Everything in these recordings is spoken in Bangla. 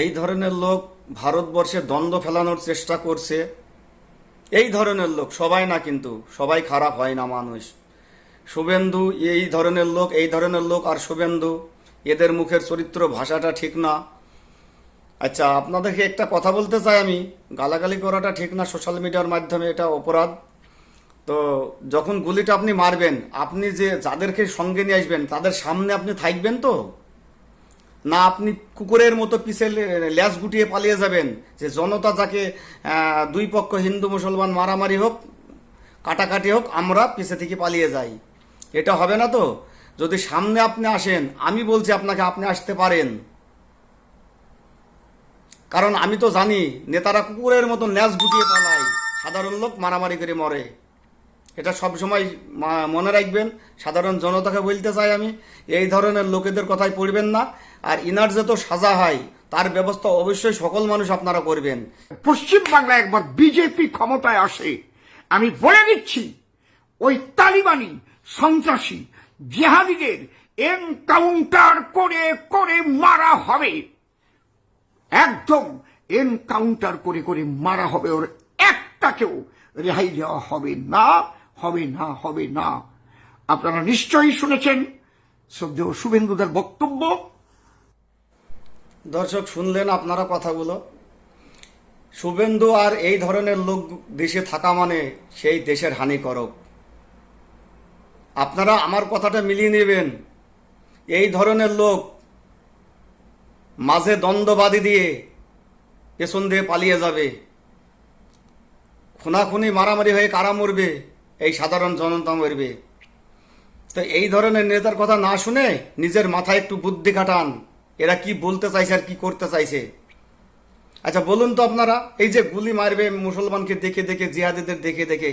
এই ধরনের লোক ভারতবর্ষে দ্বন্দ্ব ফেলানোর চেষ্টা করছে। এই ধরনের লোক, সবাই না কিন্তু, সবাই খারাপ হয় না মানুষ। শুভেন্দু, এই ধরনের লোক, এই ধরনের লোক আর শুভেন্দু, এদের মুখের চরিত্র, ভাষাটা ঠিক না। আচ্ছা আপনাদেরকে একটা কথা বলতে চাই আমি। গালাগালি করাটা ঠিক না, সোশ্যাল মিডিয়ার মাধ্যমে এটা অপরাধ। তো যখন গুলিটা আপনি মারবেন, আপনি যে যাদেরকে সঙ্গে নিয়ে আসবেন, তাদের সামনে আপনি থাকবেন তো? না আপনি কুকুরের মতো পিছে লে- ল্যাজ গুটিয়ে পালিয়ে যাবেন। যে জনতা যাকে দুই পক্ষ হিন্দু মুসলমান মারামারি হোক, কাটাকাটি হোক, আমরা পিছে থেকে পালিয়ে যাই। এটা হবে না তো? যদি সামনে আপনি আসেন, আমি বলছি আপনাকে আপনি আসতে পারেন। কারণ আমি তো জানি, নেতারা কুকুরের মতন ল্যাজ গুটিয়ে পালায়, সাধারণ লোক মারামারি করে মরে। এটা সব সময় মনে রাখবেন, সাধারণ জনতাকে বলতে চাই আমি, এই ধরনের লোকেদের কথাই পড়বেন না, আর ইনার তো সাজা হয়, তার ব্যবস্থা অবশ্যই সকল মানুষ আপনারা করবেন। পশ্চিম বাংলায় একবার বিজেপি ক্ষমতায় আসে, আমি বলে দিচ্ছি, ওই তালিবানি সন্ত্রাসী জেহাদিদের এনকাউন্টার করে করে মারা হবে। একদম এনকাউন্টার করে করে মারা হবে, ওর একটাকেও রেহাই দেওয়া হবে না। হবে না হবে না। আপনারা নিশ্চয়ই শুনেছেন শ্রদ্ধেয় শুভেন্দুদের বক্তব্য। দর্শক, শুনলেন আপনারা কথাগুলো। শুভেন্দু আর এই ধরনের লোক দেশে থাকা মানে সেই দেশের হানিকারক। আপনারা আমার কথাটা মিলিয়ে নেবেন। এই ধরনের লোক মাঝে দ্বন্দ্ববাদী দিয়ে পেছন দিয়ে পালিয়ে যাবে। খুনাখুনি, মারামারি হয়ে কারা মরবে? এই সাধারণ জনতা মরবে। তো এই ধরনের নেতার কথা না শুনে নিজের মাথায় একটু বুদ্ধি কাটান এরা কি বলতে চাইছে আর কি করতে চাইছে? আচ্ছা বলুন তো আপনারা, এই যে গুলি মারবে, মুসলমানকে দেখে দেখে, জিহাদিদের দেখে দেখে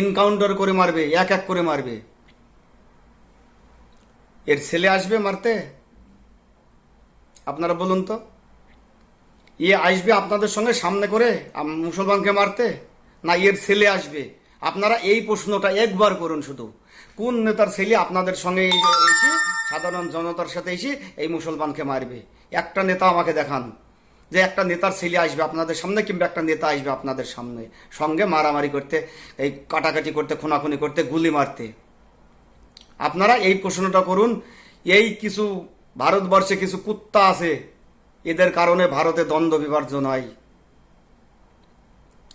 ইনকাউন্টার করে মারবে, এক এক করে মারবে। এর ছেলে আসবে মারতে? আপনারা বলুন তো। ইয়ে আসবে আপনাদের সঙ্গে সামনে করে মুসলমানকে মারতে? না, এর ছেলে আসবে? আপনারা এই প্রশ্নটা একবার করুন শুধু। কোন নেতার ছেলে আপনাদের সঙ্গে এসে, সাধারণ জনতার সাথে এসে এই মুসলমানকে মারবে? একটা নেতা আমাকে দেখান। যে একটা নেতার ছেলে আসবে আপনাদের সামনে কিংবা একটা নেতা আসবে আপনাদের সামনে। সঙ্গে মারামারি করতে, এই কাটাকাটি করতে, খুনাখুনি করতে, গুলি মারতে। আপনারা এই প্রশ্নটা করুন। এই কিছু ভারতবর্ষে কিছু কুত্তা আছে। এদের কারণে ভারতে দ্বন্দ্ব বিভাজন হয়।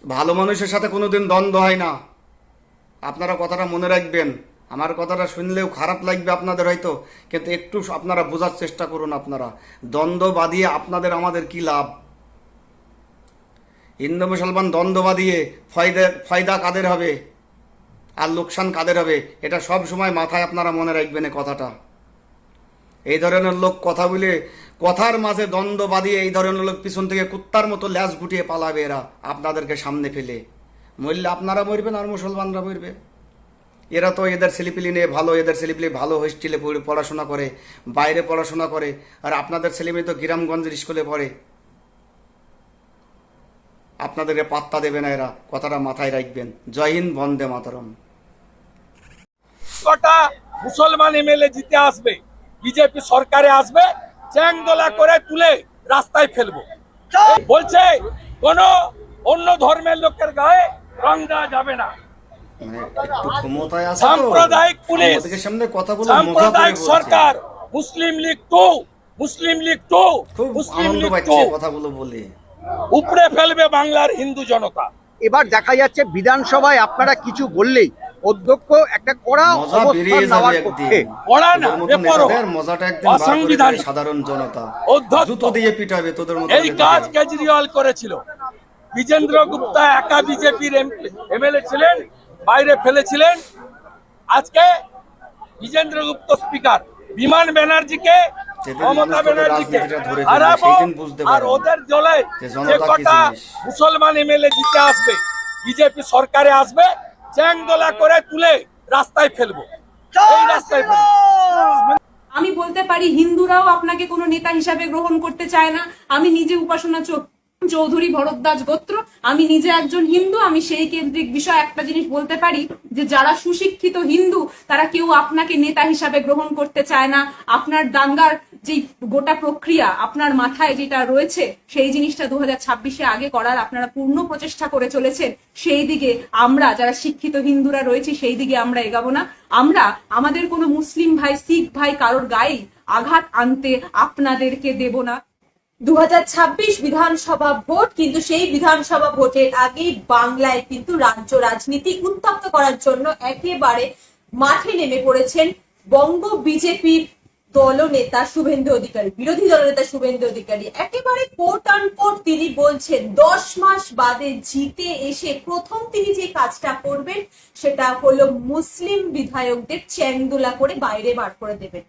ভালো মানুষের সাথে কোনোদিন দ্বন্দ্ব হয় না। আপনারা কথাটা মনে রাখবেন। আমার কথাটা শুনলেও খারাপ লাগবে আপনাদের হয়তো, কিন্তু একটু আপনারা বোঝার চেষ্টা করুন আপনারা। দ্বন্দ্ব বাঁধিয়ে আপনাদের আমাদের কি লাভ? হিন্দু মুসলমান দ্বন্দ্ব বাঁধিয়ে ফয়দা ফয়দা কাদের হবে? আর লোকসান কাদের হবে? এটা সব সময় মাথায় আপনারা মনে রাখবেন এই কথাটা। এই ধরনের লোক কথা বলে, কথার মাঝে দ্বন্দ্ব বাঁধিয়ে এই ধরনের লোক পিছন থেকে কুত্তার মতো ল্যাজ গুটিয়ে পালাবে এরা আপনাদেরকে সামনে ফেলে। মরলে আপনারা মরবেন আর মুসলমানরা মরবে। এরা তো এদের ছেলেপিলি নিয়ে ভালো এদের ছেলেপিলি ভালো হোস্টেলে পড়াশোনা করে বাইরে পড়াশোনা করে আর আপনাদের ছেলেমেয়ে তো গ্রামগঞ্জের স্কুলে পড়ে। আপনাদেরকে পাত্তা দেবে না এরা কথাটা মাথায় রাখবেন। জয় হিন্দ বন্দে মাতরম। কটা মুসলমান এমএলএ জিতে আসবে বিজেপি সরকারে আসবে চ্যাংদোলা করে তুলে রাস্তায় ফেলব। বলছে কোন অন্য ধর্মের লোকের গায়ে রং দেওয়া যাবে না। মানে একটু ক্ষমতায় আছে তো। সাম্প্রদায়িক পুলিশ আমাদের সামনে কথাগুলো মজা করে সাম্প্রদায়িক সরকার মুসলিম লীগ টু মুসলিম লীগ টু মুসলিম লীগ টু। এই কথাগুলো বলে। উপড়ে ফেলবে বাংলার হিন্দু জনতা। এবার দেখা যাচ্ছে বিধানসভায় আপনারা কিছু বললেই অধ্যক্ষ একটা কড়া অবস্থান নেওয়ার পক্ষে। না, মজাটা একদিন। সাধারণ জনতা। অধ্যক্ষ। দিয়ে পিটাবে তোদের এই কাজ কেজরিওয়াল করেছিল। বিজেন্দ্র গুপ্তা একা বিজেপির এমএলএ ছিলেন বাইরে ফেলেছিলেন। আজকে বিজেন্দ্র গুপ্ত স্পিকার বিমান ব্যানার্জিকে মমতা ব্যানার্জিকে হারাবো আর ওদের দলে যে কটা মুসলমান এমএলএ জিতে আসবে বিজেপি সরকারে আসবে চ্যাংদোলা করে তুলে রাস্তায় ফেলব। এই রাস্তায় ফেলব। আমি বলতে পারি হিন্দুরাও আপনাকে কোনো নেতা হিসাবে গ্রহণ করতে চায় না। আমি নিজে উপাসনা চৌ- চৌধুরী ভরদ্বাজ গোত্র। আমি নিজে একজন হিন্দু, আমি সেই কেন্দ্রিক বিষয় একটা জিনিস বলতে পারি যে যারা সুশিক্ষিত হিন্দু, তারা কেউ আপনাকে নেতা হিসাবে গ্রহণ করতে চায় না। আপনার দাঙ্গার যে গোটা প্রক্রিয়া, আপনার মাথায় যেটা রয়েছে, সেই জিনিসটা দু হাজার ছাব্বিশে আগে করার আপনারা পূর্ণ প্রচেষ্টা করে চলেছেন। সেই দিকে আমরা যারা শিক্ষিত হিন্দুরা রয়েছি, সেই দিকে আমরা এগাবো না। আমরা, আমাদের কোনো মুসলিম ভাই, শিখ ভাই, কারোর গায়ে আঘাত আনতে আপনাদেরকে দেব না। দুহাজার ছাব্বিশ বিধানসভা ভোট, কিন্তু সেই বিধানসভা ভোটের আগেই বাংলায় কিন্তু রাজ্য রাজনীতি উত্তপ্ত করার জন্য একেবারে মাঠে নেমে পড়েছেন বঙ্গ বিজেপির দলনেতা শুভেন্দু অধিকারী, বিরোধী দলনেতা শুভেন্দু অধিকারী। একেবারে কোট কোট তিনি বলছেন, দশ মাস বাদে জিতে এসে প্রথম তিনি যে কাজটা করবেন, সেটা হলো মুসলিম বিধায়কদের চ্যাংদোলা করে বাইরে বার করে দেবেন।